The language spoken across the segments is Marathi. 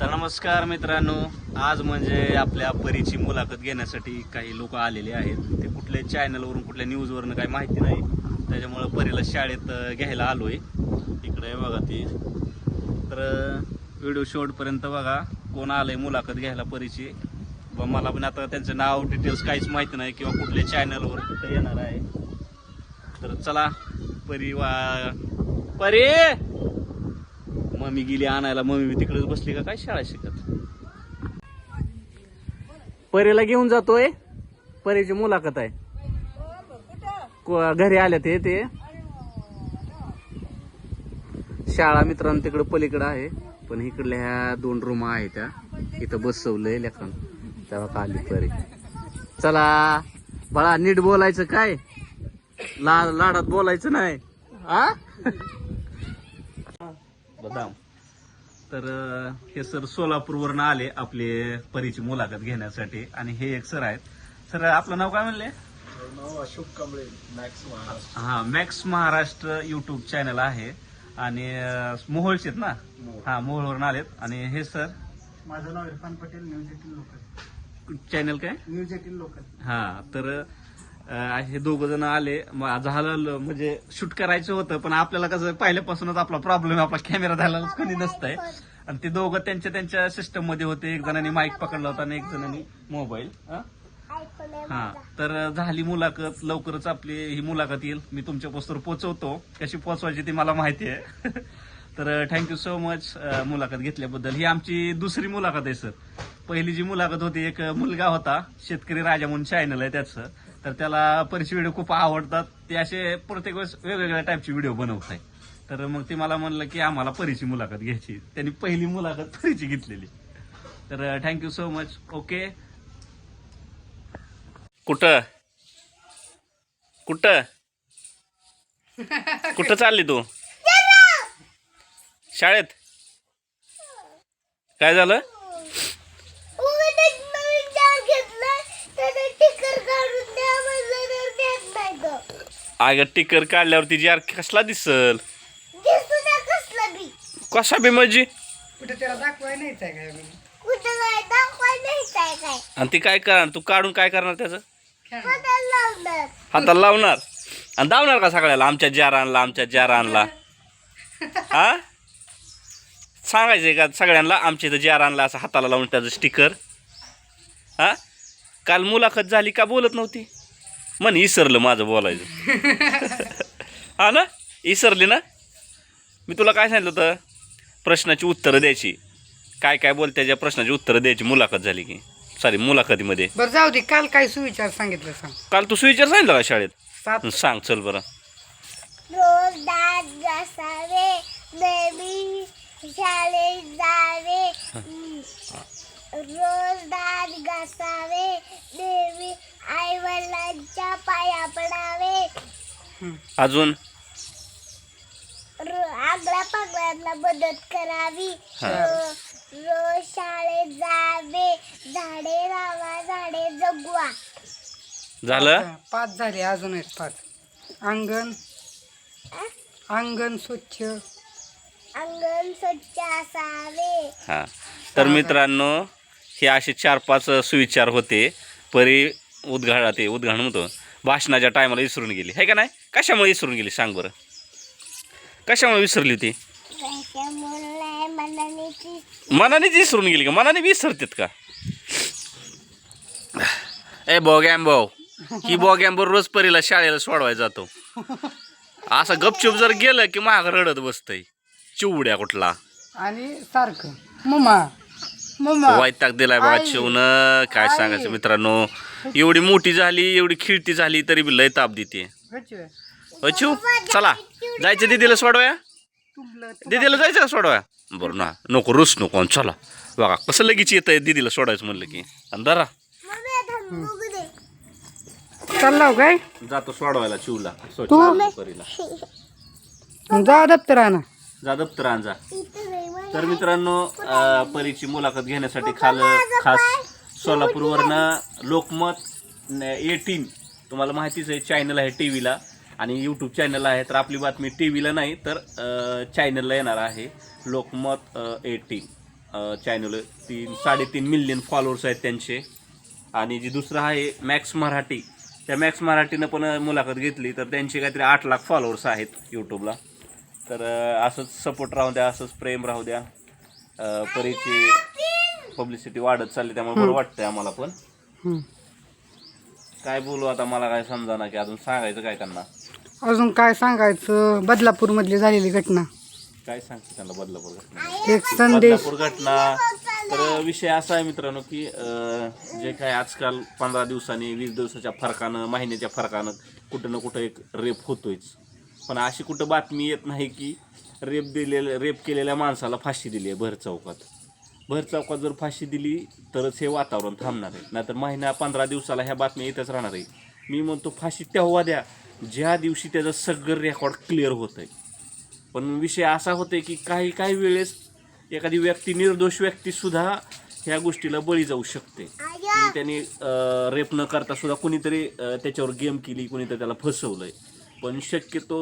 तर नमस्कार मित्रांनो आज म्हणजे आपल्या परीची मुलाखत घेण्यासाठी काही लोक आलेले आहेत. ते कुठल्या चॅनलवरून कुठल्या न्यूजवरून काही माहिती नाही. त्याच्यामुळं परीला शाळेत घ्यायला आलो आहे इकडे बघा ती. तर व्हिडिओ शेवटपर्यंत बघा. कोण आलंय मुलाखत घ्यायला परीची? व मला पण आता त्यांचं नाव डिटेल्स काहीच माहिती नाही किंवा कुठल्या चॅनलवर कुठं येणार आहे. तर चला परी वा परी! मम्मी गेली आणायला मम्मी तिकडेच बसली का काय शाळा शिकत? परीला घेऊन जातोय. परीची मुलाखत आहे. को- घरी आल्या ते ते. शाळा मित्रांनो तिकडे पलीकडे आहे. पण इकडल्या ह्या दोन रूम आहे त्या. इथं बसवलंय लेखन तेव्हा का आली चला बाळा नीट बोलायचं काय? ला लाडात बोलायचं नाही. आ? बदाम तर हे सर सोलापूरवरून आले आपले परीची मुलाखत घेण्यासाठी. आणि हे एक सर आहेत. सर आपलं नाव काय म्हणले? नाव अशोक कांबळे मॅक्स महाराष्ट्र. हा मॅक्स महाराष्ट्र युट्यूब चॅनल आहे. आणि मोहोळचेत ना? मोहोळ. हा मोहोळवरून आलेत. आणि हे सर? माझं नाव Irfan Patel news eighteen local channel काय? न्यूज एटीन लोकल हा तर हे दोघ जण आले. मग झालं म्हणजे शूट करायचं होतं पण आपल्याला कसं पहिल्यापासूनच आपला प्रॉब्लेम आपला कॅमेरा झाला कोणी नसतंय. आणि ते दोघं त्यांच्या त्यांच्या सिस्टममध्ये होते. एक जणांनी माईक पकडला होता आणि एक जणांनी मोबाईल हा? तर झाली मुलाखत. लवकरच आपली ही मुलाखत येईल. मी तुमच्या पोस्टवर पोहोचवतो कशी पोहोचवायची ती मला माहिती आहे. तर थँक्यू सो मच मुलाखत घेतल्याबद्दल. ही आमची दुसरी मुलाखत आहे सर पहिली जी मुलाखत होती एक मुलगा होता शेतकरी राजा म्हणून चॅनल आहे त्याचं. तर त्याला बरेचसे व्हिडिओ खूप आवडतात. ते असे प्रत्येक वेळेस वेगवेगळ्या टाईपचे व्हिडिओ बनवत आहे. तर मग ते मला म्हणलं की आम्हाला परीची मुलाखत घ्यायची. त्यांनी पहिली मुलाखत परीची घेतलेली. तर थँक्यू सो मच ओके कुठं? कुठं? कुठं चालली तू? शाळेत? काय झालं? अगं टिकर काढल्यावरती जार कसला दिसल? कसा बी म्हणजे कुठे त्याला दाखवाय नाहीच आहे काय मी आणि ती काय करणार? तू काढून काय करणार त्याचं? खेळणार. हाताला लावणार. आणि दावणार का सगळ्याला? आमच्या जार आणला आमच्या जार आणला हा? सांगायचंय का सगळ्यांना? आमच्या इथं जार आणला असं हाताला लावून त्याचं स्टिकर हा? काल मुलाखत झाली का बोलत नव्हती? मन इसरलं माझं बोलायचं. हा ना? इसरली ना? मी तुला काय सांगितलं होतं? प्रश्नाची उत्तरं द्यायची. काय काय बोल त्याच्या प्रश्नाची उत्तरं द्यायची मुलाखत झाली की. सॉरी मुलाखतीमध्ये. बरं जाऊ दे. काल काय सुविचार सांगितलं सांग. काल तू सुविचार सांगितलं का शाळेत? सांग चल बरं. रोज दात घासावे नेहमी शाळेत जावे. हम्म. रोज दात घासावे नेहमी आई वडिलांच्या पाया पडावे. अजून? रो- आगळ्या पागळ्यांना मदत करावी. हा. रो- रोज शाळेत जावे. झाडे लावा झाडे जगवा. झालं? पाच झाले अजून आहेत पाच. अंगण? अंगण स्वच्छ. अंगण स्वच्छ असावे. हा. तर मित्रांनो हे असे चार पाच सुविचार होते. परी उद्घाट ते उद्घाटन म्हणतो भाषणाच्या टायमाला विसरून गेली. आहे का नाही? कशामुळे विसरून गेली? सांग बरं. कशामुळे विसरली होती? मनानेच विसरून गेली का? मनाने विसरतात का? ए बॉगॅम्बो. ही बॉगॅम्बो रोज परीला शाळेला सोडवायला जातो. असं गपचूप जर गेलं की माग रडत बसतय. चिवड्या कुठला? आणि सारखं. मम्मा. मम्मा. वैताग दिलाय बघा. चिवण. काय. सांगायचं मित्रांनो? एवढी मोठी झाली एवढी खिळती झाली तरी बी लय ताप देते. चिव चला. जायचं दिदीला सोडवाया? दिदीला जायचं का सोडवाया? बरं ना नको रुस नको चला. बघा कसं लगेच येत आहे दिदीला सोडायचं म्हणलं की. आणि धरा. मम्मी आता बघू दे चाललाव काय जातो सोडवायला चिवला जा दप्तर आणा. जा दप्तर जा. तर मित्रांनो परीची मुलाखत घेण्यासाठी खाल खास सोलापूरवरनं लोकमत एटीन तुम्हाला माहितीच आहे चॅनल आहे टी व्हीला आणि यूट्यूब चॅनल आहे तर आपली बातमी टी व्हीला नाही तर चॅनलला येणार आहे लोकमत एटीन. चॅनल तीन साडेतीन मिलियन फॉलोअर्स आहेत त्यांचे. आणि जी दुसरं आहे मॅक्स मराठी त्या मॅक्स मराठीनं पण मुलाखत घेतली तर त्यांचे काहीतरी आठ लाख फॉलोअर्स आहेत यूट्यूबला तर असंच सपोर्ट राहू द्या असंच प्रेम राहू द्या. अं, परीची पब्लिसिटी वाढत चालली त्यामुळे बरं वाटतंय आम्हाला पण. हम्म. काय बोलू आता मला काय समजा ना की अजून सांगायचं काय त्यांना? अजून काय सांगायचं? बदलापूर मधली झालेली घटना. काय सांगते त्यांना बदलापूर घटना? एक संदेश. बदलापूर घटना. तर विषय असा आहे मित्रांनो की अं, जे काय आजकाल पंधरा दिवसांनी वीस दिवसाच्या फरकानं महिन्याच्या फरकानं कुठं ना कुठं एक रेप होतोयच. पण अशी कुठं बातमी येत नाही की रेप दिलेल्या रेप केलेल्या माणसाला फाशी दिली आहे भर चौकात. भर चौकात जर फाशी दिली तरच हे वातावरण थांबणार आहे. नाहीतर महिना पंधरा दिवसाला ह्या बातम्या येतच राहणार आहे. मी म्हणतो फाशी तेव्हा द्या. ज्या दिवशी त्याचं सगळं रेकॉर्ड क्लिअर होतं आहे पण विषय असा होतोय की काही काही वेळेस एखादी व्यक्ती निर्दोष व्यक्तीसुद्धा ह्या गोष्टीला बळी जाऊ शकते. की त्यांनी रेप न करता सुद्धा कुणीतरी त्याच्यावर गेम केली कुणीतरी त्याला फसवलंय. पण शक्यतो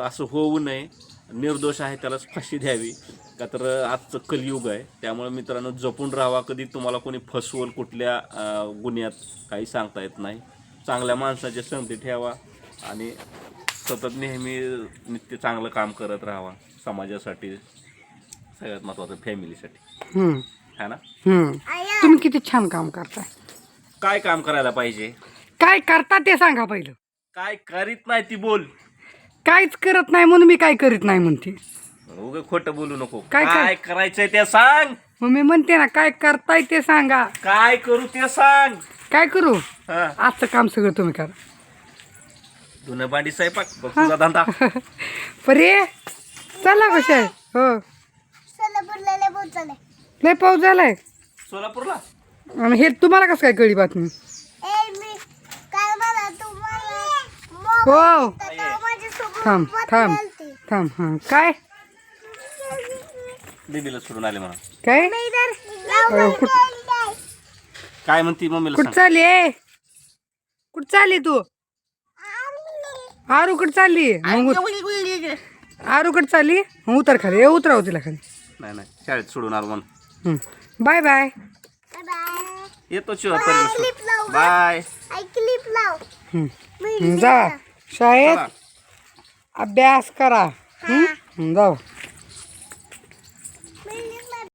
असं होऊ नये. निर्दोष आहे त्यालाच फाशी द्यावी. का तर आजचं कलियुग आहे. त्यामुळे मित्रांनो जपून राहावा. कधी तुम्हाला कोणी फसवल कुठल्या गुन्ह्यात काही सांगता येत नाही. चांगल्या माणसाच्या संगती ठेवा आणि सतत नेहमी नित्य चांगलं काम करत राहावा. समाजासाठी सगळ्यात महत्त्वाचं फॅमिलीसाठी है ना. तुम्ही किती छान काम करताय. काय काम करायला पाहिजे? काय करता ते सांगा पहिलं. काय करीत नाही ती बोल. काहीच करत नाही म्हणून मी काय करीत नाही म्हणते. उग खोटं बोलू नको. काय काय करायचंय ते सांग. मग मी म्हणते ना काय करताय ते सांगा. काय करू ते सांग. काय करू? हा. आजचं काम सगळं तुम्ही करा. धुणं भांडी स्वयंपाक बघ तुझा धंदा. परे चला कशा आहे हो. सोलापूरला लय पोहोचले लय पाऊस झालाय? सोलापूरला? आणि हे तुम्हाला कसं काय कळली बातमी? ए मी काय मला तुम्हाला हो. थांब थांब. थांब हां. काय? दीदीला सोडून आले म्हणा काय? अहो, कुठ काय म्हणती मम्मीला कुठं सांग. चालली आहे? कुठं चालली तू? आरू कुठं चालली? मग उत- आरू कुठं चालली? मग उतर खाली. ए उतराव तिला खाली. नाही नाही. शाळेत सोडून आलो म्हणून. Bye bye. बाय येतो शिवाय. बाय जा. शाळेत. अभ्यास करा हं? जाऊ